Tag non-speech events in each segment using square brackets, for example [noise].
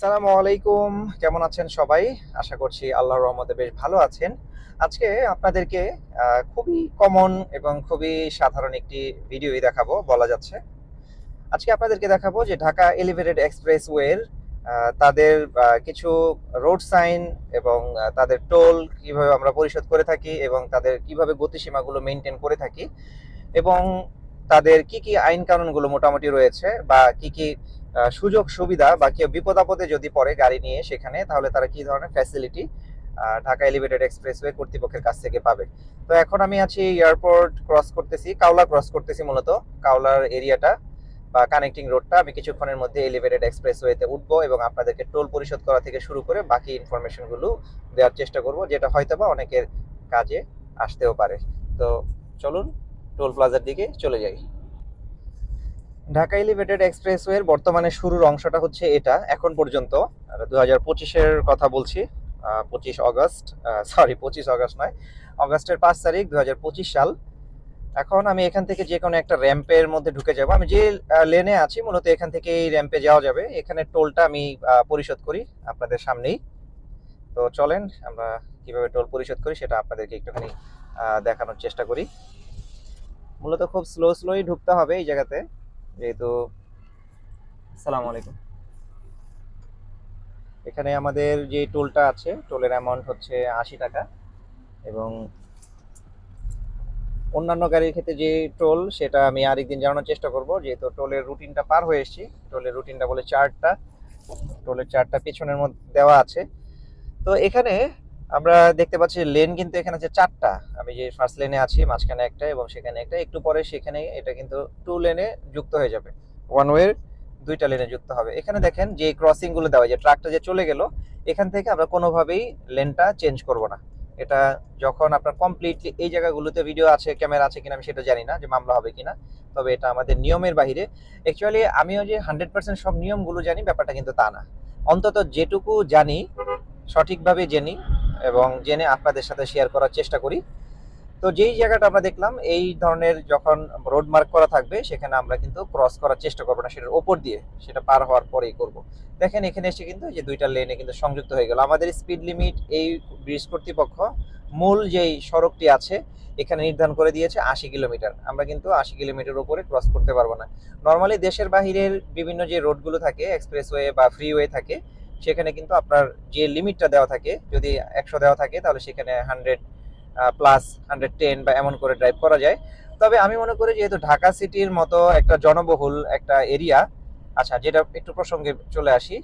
আসসালামু আলাইকুম। কেমন আছেন সবাই? আশা করছি আল্লাহর রহমতে বেশ ভালো আছেন। আজকে আপনাদেরকে খুবই কমন এবং খুবই সাধারণ একটি ভিডিওই দেখাবো, বলা যাচ্ছে। আজকে আপনাদেরকে দেখাবো যে ঢাকা এলিভেটেড এক্সপ্রেসওয়ের তাদের কিছু রোড সাইন এবং তাদের টোল কীভাবে আমরা পরিশোধ করে থাকি এবং তাদের কীভাবে গতিসীমাগুলো মেনটেন করে থাকি এবং তাদের কি কি আইন কানুনগুলো মোটামুটি রয়েছে বা কি কি সুযোগ, সুবিধা বা কেউ বিপদ আপদে যদি পড়ে গাড়ি নিয়ে সেখানে, তাহলে তারা কি ধরনের ফ্যাসিলিটি ঢাকা এলিভেটেড এক্সপ্রেসওয়ে কর্তৃপক্ষের কাছ থেকে পাবে। তো এখন আমি আছি এয়ারপোর্ট ক্রস করতেছি কাওলা ক্রস করতেছি মূলত। কাওলার এরিয়াটা বা কানেক্টিং রোডটা আমি কিছুক্ষণের মধ্যে এলিভেটেড এক্সপ্রেসওয়েতে উঠবো এবং আপনাদেরকে টোল পরিশোধ করা থেকে শুরু করে বাকি ইনফরমেশনগুলো দেওয়ার চেষ্টা করব, যেটা হয়তো বা অনেকের কাজে আসতেও পারে। তো চলুন টোল প্লাজার দিকে চলে যাই। ঢাকা এলিভেটেড এক্সপ্রেসওয়ের বর্তমানে শুরুর অংশটা হচ্ছে এটা, এখন পর্যন্ত। দু হাজার পঁচিশের কথা বলছি পঁচিশ অগস্ট সরি পঁচিশ অগস্ট নয়, অগস্টের পাঁচ তারিখ দু হাজার পঁচিশ সাল। এখন আমি এখান থেকে যে কোনো একটা র্যাম্পের মধ্যে ঢুকে যাব। আমি যে লেনে আছি, মূলত এখান থেকে এই র্যাম্পে যাওয়া যাবে। এখানে টোলটা আমি পরিশোধ করি আপনাদের সামনেই। তো চলেন, আমরা কীভাবে টোল পরিশোধ করি সেটা আপনাদেরকে একটুখানি দেখানোর চেষ্টা করি। মূলত খুব স্লো স্লোই ঢুকতে হবে এই জায়গাতে। যেহেতু আসসালামু আলাইকুম। এখানে আমাদের যে টোলটা আছে, টোলের অ্যামাউন্ট হচ্ছে আশি টাকা এবং অন্যান্য গাড়ির ক্ষেত্রে যে টোল, সেটা আমি আরেকদিন জানানোর চেষ্টা করব। যেহেতু টোলের রুটিনটা পার হয়ে এসেছি, টোলের রুটিনটা বলে চারটা টোলের চারটা পিছনের মধ্যে দেওয়া আছে। তো এখানে আমরা দেখতে পাচ্ছি লেন কিন্তু এখানে আছে চারটা। আমি যে ফার্স্ট লেনে আছি, মাঝখানে একটা এবং সেখানে একটা। একটু পরে সেখানে এটা কিন্তু টু লেনে যুক্ত হয়ে যাবে। ওয়ান ওয়ের দুইটা লেনে যুক্ত হবে। এখানে দেখেন যে ক্রসিংগুলো দেওয়া, যে ট্রাকটা যে চলে গেল, এখান থেকে আমরা কোনোভাবেই লেনটা চেঞ্জ করব না। এটা যখন আপনার কমপ্লিটলি এই জায়গাগুলোতে ভিডিও আছে ক্যামেরা আছে কিনা আমি সেটা জানি না যে মামলা হবে কিনা। তবে এটা আমাদের নিয়মের বাহিরে। অ্যাকচুয়ালি আমিও যে হান্ড্রেড পার্সেন্ট সব নিয়মগুলো জানি, ব্যাপারটা কিন্তু তা না। অন্তত যেটুকু জানি, সঠিকভাবে জেনি এবং জেনে আপনাদের সাথে শেয়ার করার চেষ্টা করি। তো যেই জায়গাটা আমরা দেখলাম, এই ধরনের যখন রোড মার্ক করা থাকবে, সেখানে আমরা কিন্তু ক্রস করার চেষ্টা করব না, সেটার ওপর দিয়ে সেটা পার হওয়ার পরেই করব। দেখেন, এখানে এসে কিন্তু যে দুইটা লেনে কিন্তু সংযুক্ত হয়ে গেল। আমাদের স্পিড লিমিট এই ব্রিজ কর্তৃপক্ষ মূল যেই সড়কটি আছে, এখানে নির্ধারণ করে দিয়েছে আশি কিলোমিটার। আমরা কিন্তু আশি কিলোমিটার উপরে ক্রস করতে পারব না। নর্মালি দেশের বাহিরের বিভিন্ন যে রোডগুলো থাকে এক্সপ্রেসওয়ে বা ফ্রিওয়ে থাকে সেখানে কিন্তু আপনার যে লিমিটটা দেওয়া থাকে, যদি একশো দেওয়া থাকে, তাহলে সেখানে হান্ড্রেড প্লাস হান্ড্রেড টেন বা এমন করে ড্রাইভ করা যায়। তবে আমি মনে করি যেহেতু ঢাকা সিটির মতো একটা জনবহুল একটা এরিয়া আচ্ছা যেটা একটু প্রসঙ্গে চলে আসি।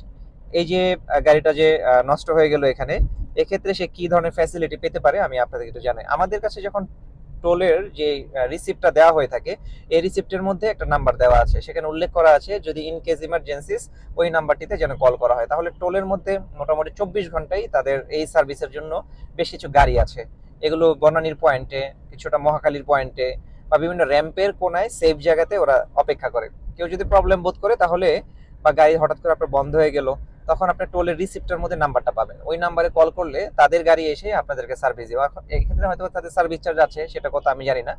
এই যে গাড়িটা যে নষ্ট হয়ে গেল এখানে, এক্ষেত্রে সে কি ধরনের ফ্যাসিলিটি পেতে পারে আমি আপনাদের একটু জানাই। আমাদের কাছে যখন টোলের যে রিসিপ্টটা দেওয়া হয়ে থাকে, এই রিসিপ্টের মধ্যে একটা নাম্বার দেওয়া আছে। সেখানে উল্লেখ করা আছে যদি ইন কেস ইমার্জেন্সিস ওই নাম্বারটিতে যেন কল করা হয়। তাহলে টোলের মধ্যে মোটামুটি চব্বিশ ঘন্টাই তাদের এই সার্ভিসের জন্য বেশ কিছু গাড়ি আছে। এগুলো বনানীর পয়েন্টে কিছুটা মহাকালীর পয়েন্টে বা বিভিন্ন র্যাম্পের কোনায় সেফ জায়গাতে ওরা অপেক্ষা করে। কেউ যদি প্রবলেম বোধ করে তাহলে, বা গাড়ি হঠাৎ করে আপনার বন্ধ হয়ে গেল তখন আপনি টোলের রিসিপ্টের মধ্যে নাম্বারটা পাবেন। ওই নাম্বারে কল করলে তাদের গাড়ি এসে আপনাদেরকে সার্ভিস দেওয়া এখন এক্ষেত্রে হয়তো তাদের সার্ভিস চার্জ আছে, সেটা কথা আমি জানি না।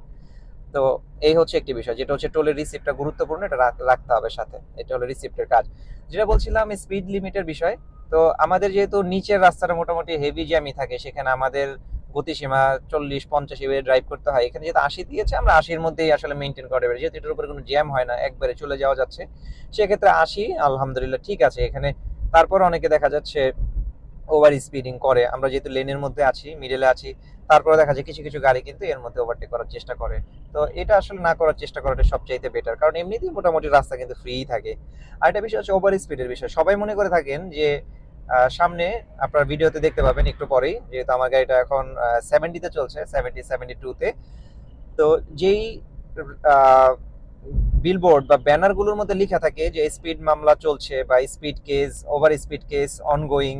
তো এই হচ্ছে একটি বিষয়, যেটা হচ্ছে টোলের রিসিপ্টটা গুরুত্বপূর্ণ, এটা রাখ- রাখতে হবে সাথে। এটা হলো রিসিপ্টের কাজ। যেটা বলছিলাম স্পিড লিমিটের বিষয়। তো আমাদের যেহেতু নিচের রাস্তাটা মোটামুটি হেভি জ্যামি থাকে, সেখানে আমাদের গতিসীমা চল্লিশ, পঞ্চাশ এভাবে ড্রাইভ করতে হয়। এখানে যেহেতু আশি দিয়েছে, আমরা আশির মধ্যেই আসলে মেনটেন করতে পারি যেহেতু এটার উপরে কোনো জ্যাম হয় না, একবারে চলে যাওয়া যাচ্ছে। সেক্ষেত্রে আশি, আলহামদুলিল্লাহ, ঠিক আছে। এখানে তারপর অনেকে দেখা যাচ্ছে ওভার স্পিডিং করে। আমরা যেহেতু লেনের মধ্যে আছি মিডলে আছি, তারপরে দেখা যায় কিছু কিছু গাড়ি কিন্তু এর মধ্যে ওভারটেক করার চেষ্টা করে। তো এটা আসলে না করার চেষ্টা করাটা সবচাইতে বেটার কারণ এমনিতেই মোটামুটি রাস্তা কিন্তু ফ্রি থাকে। আর একটা বিষয় হচ্ছে ওভার স্পিডের বিষয়। সবাই মনে করে থাকেন যে সামনে আপনার ভিডিওতে দেখতে পাবেন একটু পরেই, যেহেতু আমার গাড়িটা এখন সেভেন্টিতে চলছে সেভেন্টি সেভেন্টি টুতে তো যেই বিলবোর্ড বা ব্যানারগুলোর মধ্যে লেখা থাকে যে স্পিড মামলা চলছে বা speed case over speed case ongoing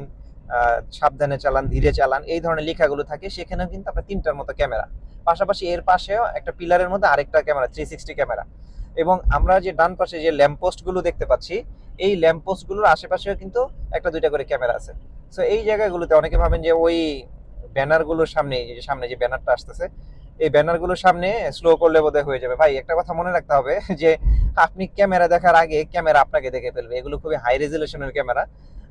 সাবধানে চালান, ধীরে চালান, এই ধরনের লেখাগুলো থাকে। সেখানেও কিন্তু আপনার তিনটার মতো ক্যামেরা। পাশাপাশি এর পাশেও একটা পিলারের মধ্যে আরেকটা ক্যামেরা থ্রি সিক্সটি ক্যামেরা। এবং আমরা যে ডান পাশে যে ল্যাম্পপোস্টগুলো দেখতে পাচ্ছি, এই ল্যাম্পপোস্টগুলোর আশেপাশেও কিন্তু একটা, দুইটা করে ক্যামেরা আছে। সো এই জায়গাগুলোতে অনেকে ভাবেন যে ওই ব্যানারগুলোর সামনে যে সামনে যে ব্যানারটা আসতেছে এই ব্যানারগুলোর সামনে স্লো করলে বোধহয় হয়ে যাবে। ভাই, একটা কথা মনে রাখতে হবে [laughs] যে, আপনি ক্যামেরা দেখার আগে ক্যামেরা আপনাকে দেখে ফেলবে। এগুলো খুবই হাই রেজুলেশনের ক্যামেরা।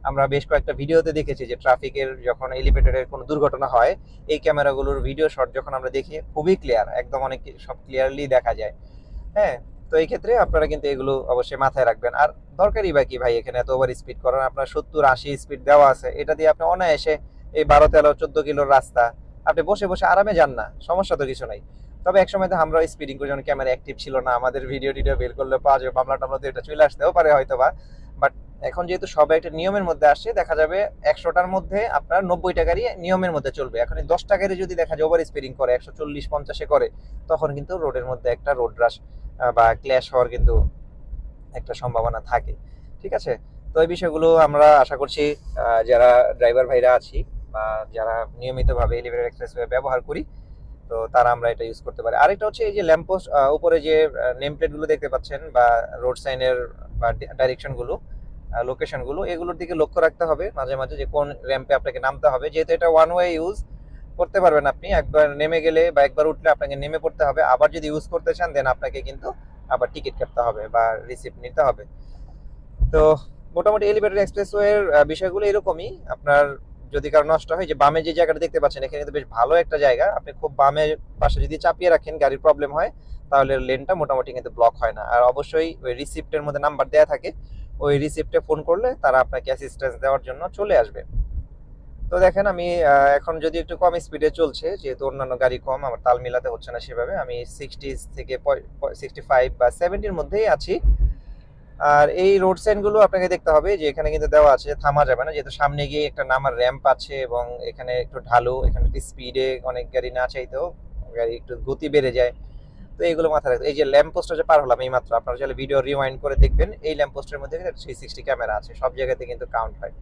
আমরা বেশ কয়েকটা ভিডিওতে দেখেছি যে ট্রাফিকের যখন এলিভেটরের কোনো দুর্ঘটনা হয়, এই ক্যামেরাগুলোর ভিডিও শট যখন আমরা দেখি, খুবই ক্লিয়ার একদম অনেক সব ক্লিয়ারলি দেখা যায়। হ্যাঁ তো এই ক্ষেত্রে আপনারা কিন্তু এগুলো অবশ্যই মাথায় রাখবেন। আর দরকারই বা কি ভাই, এখানে এত ওভার স্পিড করার? আপনার সত্তর আশি স্পিড দেওয়া আছে। এটা দিয়ে আপনি অনায়াসে এই বারো তেরো, চোদ্দ কিলোর রাস্তা আপনি বসে বসে আরামে যান না, সমস্যা তো কিছু নাই। তবে এক সময় তো আমরা স্পিডিং করে যখন ক্যামেরা অ্যাক্টিভ ছিল না, আমাদের ভিডিও টিডিও বের করলে পাওয়া যাবে মামলা টামলা তো এটা চলে আসতেও পারে হয়তো বা বাট এখন যেহেতু সবাই একটা নিয়মের মধ্যে আসছে, দেখা যাবে একশোটার মধ্যে আপনার নব্বই টাকারই নিয়মের মধ্যে চলবে। এখন দশ টাকারই যদি দেখা যায় ওভার স্পিডিং করে, একশো চল্লিশ পঞ্চাশে করে, তখন কিন্তু রোডের মধ্যে একটা রোড রাশ বা ক্ল্যাশ হওয়ার কিন্তু একটা সম্ভাবনা থাকে। ঠিক আছে? তো এই বিষয়গুলো আমরা আশা করছি যারা ড্রাইভার ভাইরা আছি বা যারা নিয়মিতভাবে এলিভেটর এক্সপ্রেসওয়ে ব্যবহার করি, তো তারা আমরা এটা ইউজ করতে পারি। আরেকটা হচ্ছে এই যে ল্যাম্পোস্ট উপরে যে নেমগুলো দেখতে পাচ্ছেন বা রোড সাইনের বা ডাইরেকশনগুলো লোকেশনগুলো এগুলোর দিকে লক্ষ্য রাখতে হবে মাঝে মাঝে যে কোন র্যাম্পে আপনাকে নামতে হবে। যেহেতু এটা ওয়ান ওয়ে ইউজ করতে পারবেন আপনি। একবার নেমে গেলে বা একবার উঠলে আপনাকে নেমে পড়তে হবে। আবার যদি ইউজ করতে চান দেন আপনাকে কিন্তু আবার টিকিট কাটতে হবে বা রিসিপ্ট নিতে হবে। তো মোটামুটি এলিভেটেড এক্সপ্রেসওয়ের বিষয়গুলো এরকমই। আপনার যদি কারও নষ্ট হয়, যে বামে যে জায়গাটা দেখতে পাচ্ছেন, এখানে কিন্তু বেশ ভালো একটা জায়গা। আপনি খুব বামে পাশে যদি চাপিয়ে রাখেন, গাড়ির প্রবলেম হয়, তাহলে লেনটা মোটামুটি কিন্তু ব্লক হয় না। আর অবশ্যই ওই রিসিপ্টের মধ্যে নাম্বার দেওয়া থাকে, ওই রিসিপ্টে ফোন করলে তারা আপনাকে অ্যাসিস্ট্যান্স দেওয়ার জন্য চলে আসবে। তো দেখেন আমি এখন যদি একটু কম স্পিডে চলছে, যেহেতু অন্যান্য গাড়ি কম, আমার তাল মিলাতে হচ্ছে না সেভাবে, আমি সিক্সটি থেকে সিক্সটি ফাইভ বা সেভেন্টির মধ্যেই আছি। আর এই রোড সাইনগুলো আপনাকে দেখতে হবে যে এখানে কিন্তু দেওয়া আছে থামা যাবে না, যেহেতু সামনে গিয়ে একটা নামার র্যাম্প আছে এবং এখানে একটু ঢালু, এখানে একটু স্পিডে অনেক গাড়ি না চাইতেও গাড়ি একটু গতি বেড়ে যায়। তো এইগুলো মাথায় রাখতে এই যে ল্যাম্প পোস্টটা যে পার হলাম এই মাত্র আপনারা চাইলে ভিডিও রিওয়াইন্ড করে দেখবেন। এই ল্যাম্প পোস্টের মধ্যে থ্রি সিক্সটি ক্যামেরা আছে, সব জায়গাতে কিন্তু কাউন্ট হয়।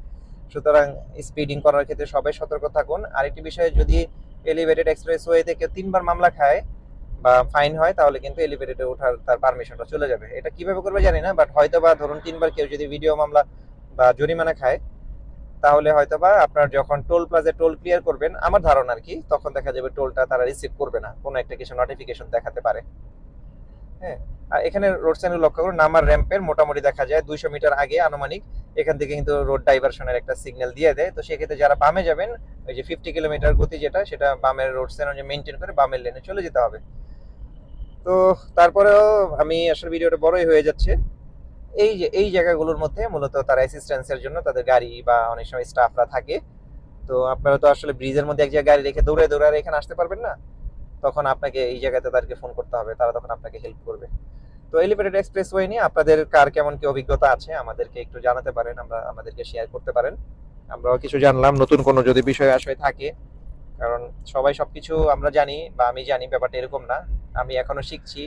সুতরাং স্পিডিং করার ক্ষেত্রে সবাই সতর্ক থাকুন। আরেকটি বিষয়ে যদি এলিভেটেড এক্সপ্রেস ওয়েতে কেউ তিনবার মামলা খায় বা ফাইন হয়, তাহলে কিন্তু এলিভেটেডে ওঠার তার পারমিশনটা চলে যাবে। এটা কীভাবে করবে জানি না বাট হয়তো বা ধরুন তিনবার কেউ যদি ভিডিও মামলা বা জরিমানা খায়, তাহলে হয়তো বা আপনার যখন টোল প্লাজে টোল ক্লিয়ার করবেন, আমার ধারণা আর কি, তখন দেখা যাবে টোলটা তারা রিসিভ করবে না। কোনো একটা কিছু নোটিফিকেশন দেখাতে পারে। হ্যাঁ আর এখানে রোড সাইনে লক্ষ্য করুন, নামার র্যাম্পের মোটামুটি দেখা যায় দুইশো মিটার আগে আনুমানিক, এখান থেকে কিন্তু রোড ডাইভারশনের একটা সিগন্যাল দিয়ে দেয়। তো সেক্ষেত্রে যারা বামে যাবেন, ওই যে ফিফটি কিলোমিটার গতি যেটা, সেটা বামের রোড সাইন মেনটেন করে বামের লেনে চলে যেতে হবে। তো তারপরেও আমি আসলে ভিডিওটা বড়ই হয়ে যাচ্ছে। এই যে, এই জায়গাগুলোর মধ্যে মূলত তারা অ্যাসিস্ট্যান্সের জন্য তাদের গাড়ি বা অনেক সময় স্টাফরা থাকে। তো আপনারা তো আসলে ব্রিজের মধ্যে এক জায়গায় গাড়ি রেখে দৌড়ে দৌড়ে আর এখানে আসতে পারবেন না? তখন আপনাকে এই জায়গাতে তাদেরকে ফোন করতে হবে, তারা তখন আপনাকে হেল্প করবে। তো এলিভেটেড এক্সপ্রেস ওয়ে নিয়ে আপনাদের কার কেমন কি অভিজ্ঞতা আছে, আমাদেরকে একটু জানাতে পারেন, আমরা আমাদেরকে শেয়ার করতে পারেন। আমরাও কিছু জানলাম, নতুন কোনো যদি বিষয় আসলে থাকে। কারণ সবাই সবকিছু আমরা জানি বা আমি জানি, ব্যাপারটা এরকম না। আমি এখনও শিখছি,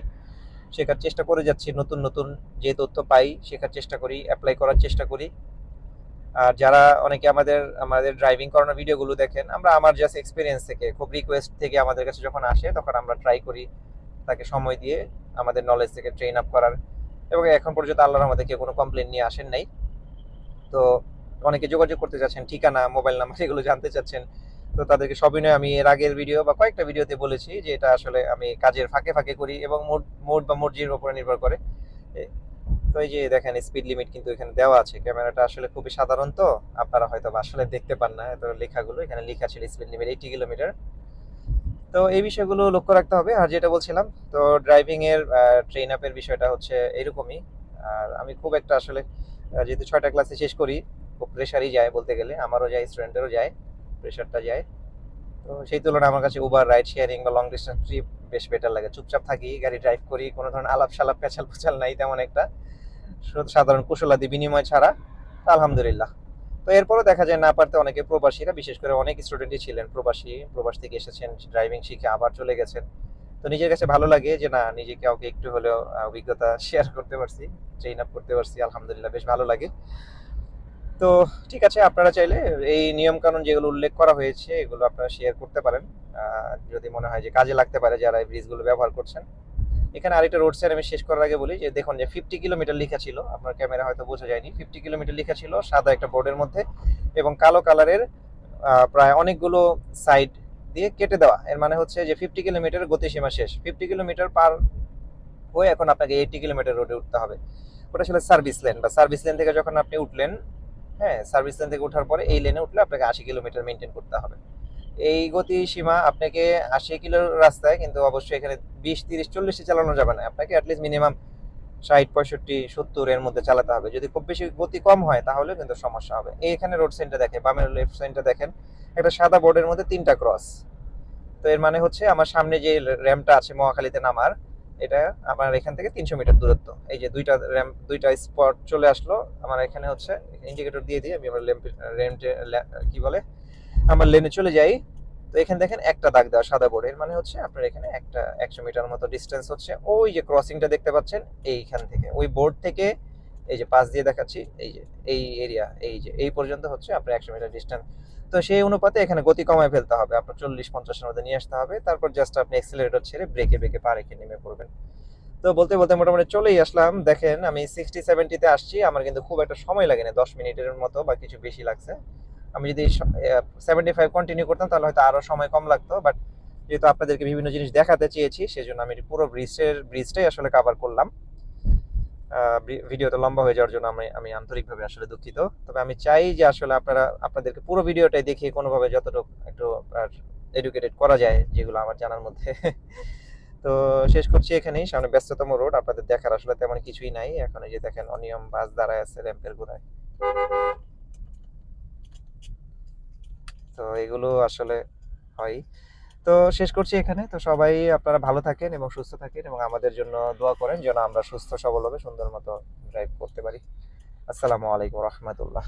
শেখার চেষ্টা করে যাচ্ছি, নতুন নতুন যে তথ্য পাই, শেখার চেষ্টা করি অ্যাপ্লাই করার চেষ্টা করি। আর যারা অনেকে আমাদের আমাদের ড্রাইভিং করানোর ভিডিওগুলো দেখেন, আমরা আমার জাস্ট এক্সপিরিয়েন্স থেকে, খুব রিকোয়েস্ট থেকে আমাদের কাছে যখন আসে, তখন আমরা ট্রাই করি তাকে সময় দিয়ে আমাদের নলেজ থেকে ট্রেন আপ করার। এবং এখন পর্যন্ত আল্লাহর আমাদের কেউ কোনো কমপ্লেন নিয়ে আসেন নাই। তো অনেকে যোগাযোগ করতে চাচ্ছেন ঠিকানা মোবাইল নাম্বার এগুলো জানতে চাচ্ছেন। তো তাদেরকে সবিনয় আমি এর আগের ভিডিও বা কয়েকটা ভিডিওতে বলেছি যে এটা আসলে আমি কাজের ফাঁকে ফাঁকে করি এবং মোড মোড বা মর্জির উপরে নির্ভর করে। তো এই যে দেখেন স্পিড লিমিট কিন্তু এখানে দেওয়া আছে। ক্যামেরাটা আসলে খুবই সাধারণ তো, আপনারা হয়তো আসলে দেখতে পান না এত লেখাগুলো। এখানে লেখা ছিল স্পিড লিমিট এইটি কিলোমিটার তো এই বিষয়গুলো লক্ষ্য রাখতে হবে। আর যেটা বলছিলাম, তো ড্রাইভিং এর ট্রেন আপের বিষয়টা হচ্ছে এরকমই। আর আমি খুব একটা আসলে যেহেতু ছয়টা ক্লাসে শেষ করি, খুব প্রেশারই যায় বলতে গেলে। আমারও যায় স্টুডেন্টেরও যায়। প্রেশারটা যায়। তো সেই তুলনায় আমার কাছে উবার রাইড শেয়ারিং বা লং ডিস্টেন্স ট্রিপ বেশ বেটার লাগে। চুপচাপ থাকি, গাড়ি ড্রাইভ করি, কোনো ধরনের আলাপ সালাপ পেঁচাল পেঁচাল নাই তেমন একটা। সাধারণ কুশলাদি বিনিময় ছাড়া আলহামদুলিল্লাহ। তো এরপরও দেখা যায় না পারতে অনেকে প্রবাসীরা, বিশেষ করে অনেক স্টুডেন্টই ছিলেন প্রবাসী, প্রবাস থেকে এসেছেন ড্রাইভিং শিখে আবার চলে গেছেন। তো নিজের কাছে ভালো লাগে যে, না, নিজে কাউকে একটু হলেও অভিজ্ঞতা শেয়ার করতে পারছি ট্রেন আপ করতে পারছি, আলহামদুলিল্লাহ, বেশ ভালো লাগে। তো ঠিক আছে, আপনারা চাইলে এই নিয়ম কানুন যেগুলো উল্লেখ করা হয়েছে, এগুলো আপনারা শেয়ার করতে পারেন। যদি মনে হয় যে কাজে লাগতে পারে যারা এই ব্রিজগুলো ব্যবহার করছেন। এখানে আরেকটা রোড সাইড আমি শেষ করার আগে বলি যে, দেখুন যে ফিফটি কিলোমিটার লেখা ছিল, আপনার ক্যামেরা হয়তো বোঝা যায়নি। ফিফটি কিলোমিটার লেখা ছিল সাদা একটা বোর্ডের মধ্যে এবং কালো কালারের প্রায় অনেকগুলো সাইড দিয়ে কেটে দেওয়া। এর মানে হচ্ছে যে ফিফটি কিলোমিটার গতিসীমা শেষ। ফিফটি কিলোমিটার পার হয়ে এখন আপনাকে এইটি কিলোমিটার রোডে উঠতে হবে। ওটা ছিল সার্ভিস লেন বা সার্ভিস লেন থেকে যখন আপনি উঠলেন হ্যাঁ সার্ভিস লেন থেকে ওঠার পরে এই লেনে উঠলে আপনাকে আশি কিলোমিটার মেনটেন করতে হবে। এই গতি সীমা আপনাকে আশি কিলোর রাস্তায় কিন্তু অবশ্যই এখানে বিশ, তিরিশ, চল্লিশে চালানো যাবে না। আপনাকে অ্যাটলিস্ট মিনিমাম ষাট, পঁয়ষট্টি, সত্তর এর মধ্যে চালাতে হবে। যদি খুব বেশি গতি কম হয় তাহলে কিন্তু সমস্যা হবে। এই এখানে রোড সাইনটা দেখেন, বামের লেফট সাইনটা দেখেন। একটা সাদা বোর্ডের মধ্যে তিনটা ক্রস তো এর মানে হচ্ছে আমার সামনে যে র্যামটা আছে মহাখালীতে নামার এটা আমার এখান থেকে তিনশো মিটার দূরত্ব। এই যে দুইটা র্যাম দুইটা স্পট চলে আসলো। আমার এখানে হচ্ছে ইন্ডিকেটর দিয়ে দিয়ে আমি আমার ল্যাম্প র্যামটে কি বলে? আমার লেনে চলে যাই। তো এখানে দেখেন একটা দাগ দেওয়া সাদা বোর্ড এর মানে হচ্ছে আপনার এখানে একটা একশো মিটার মতো ডিস্টেন্স হচ্ছে। ওই যে ক্রসিংটা দেখতে পাচ্ছেন এইখান থেকে। ওই বোর্ড থেকে এই যে পাশ দিয়ে দেখাচ্ছি, এই যে এই এরিয়া এই যে এই পর্যন্ত হচ্ছে আপনার একশো মিটার ডিস্টেন্স তো সেই অনুপাতে এখানে গতি কমায় ফেলতে হবে। আপনার চল্লিশ, পঞ্চাশের মধ্যে নিয়ে আসতে হবে। তারপর জাস্ট আপনি এক্সেলারেটর ছেড়ে ব্রেকে ব্রেকে পা রেখে নেমে পড়বেন। তো বলতে বলতে মোটামুটি চলেই আসলাম। দেখেন, আমি সিক্সটি সেভেন্টিতে আসছি। আমার কিন্তু খুব একটা সময় লাগে না দশ মিনিটের মতো বা কিছু বেশি লাগছে। আমি যদি সেভেন্টি ফাইভ কন্টিনিউ করতাম, তাহলে হয়তো আরও সময় কম লাগতো। বাট যেহেতু আপনাদেরকে বিভিন্ন জিনিস দেখাতে চেয়েছি, সেজন্য আমি পুরো ব্রিজের ব্রিজটাই আসলে কাভার করলাম। ভিডিওটা লম্বা হয়ে যাওয়ার জন্য আমি আমি আন্তরিকভাবে আসলে দুঃখিত। তবে আমি চাই যে আসলে আপনারা, আপনাদেরকে পুরো ভিডিওটাই দেখিয়ে কোনোভাবে যতটুকু একটু এডুকেটেড করা যায়, যেগুলো আমার জানার মধ্যে। [laughs] তো শেষ করছি এখানেই, সামনে ব্যস্ততম রোড, আপনাদের দেখার আসলে তেমন কিছুই নাই। এখন এই যে দেখেন, অনিয়ম বাস দাঁড়ায় আছে র্যাম্পের গোড়ায়। তো এগুলো আসলে হয়। তো শেষ করছি এখানে। তো সবাই আপনারা ভালো থাকেন এবং সুস্থ থাকেন এবং আমাদের জন্য দোয়া করেন যেন আমরা সুস্থ, সবল সবলভাবে সুন্দর মতো ড্রাইভ করতে পারি। আসসালামু আলাইকুম রহমতুল্লাহ।